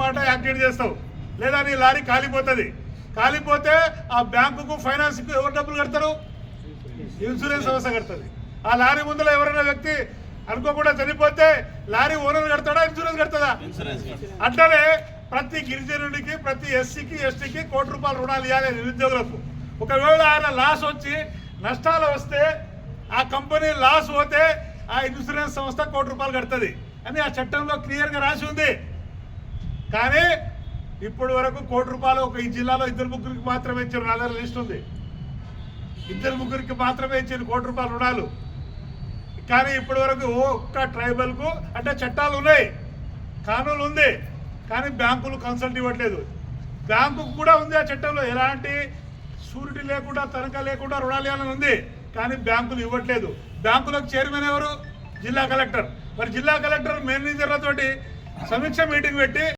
పాట యాక్టివేట్ చేస్తావు. లేదా నీ లారీ కాలిపోతుంది. కాలిపోతే ఆ బ్యాంకుకు ఫైనాన్స్కు ఎవరు డబ్బులు కడతారు? ఇన్సూరెన్స్ సంస్థ కడుతుంది. ఆ లారీ ముందులో ఎవరైనా వ్యక్తి అనుకోకుండా చనిపోతే లారీ ఓనర్ కడతాడా ఇన్సూరెన్స్ కడతాడా? అట్లనే ప్రతి గిరిజనుడికి ప్రతి ఎస్సీకి ఎస్టీకి కోటి రూపాయల రుణాలు ఇవ్వాలి నిరుద్యోగులకు. ఒకవేళ ఆయన లాస్ వచ్చి నష్టాలు వస్తే ఆ కంపెనీ లాస్ పోతే ఆ ఇన్సూరెన్స్ సంస్థ కోటి రూపాయలు కడుతుంది అని ఆ చట్టంలో క్లియర్గా రాసి ఉంది. కానీ ఇప్పటి వరకు కోటి రూపాయలు ఒక ఈ జిల్లాలో ఇద్దరు ముగ్గురికి మాత్రమే ఇచ్చారు. నా దగ్గర లిస్ట్ ఉంది. ఇద్దరు ముగ్గురికి మాత్రమే ఇచ్చారు కోటి రూపాయల రుణాలు. కానీ ఇప్పటి వరకు ఒక్క ట్రైబల్కు అంటే చట్టాలు ఉన్నాయి. కానూలు ఉంది. కానీ బ్యాంకులు కన్సల్ట్ ఇవ్వట్లేదు. బ్యాంకుకు కూడా ఉంది ఆ చట్టంలో. ఎలాంటి షూరిటీ లేకుండా తనఖా లేకుండా రుణాలు ఇవ్వాలని ఉంది. కానీ బ్యాంకులు ఇవ్వట్లేదు. బ్యాంకులకు చైర్మన్ ఎవరు? జిల్లా కలెక్టర్. మరి జిల్లా కలెక్టర్ మేనేజర్లతోటి సమీక్ష మీటింగ్ పెట్టి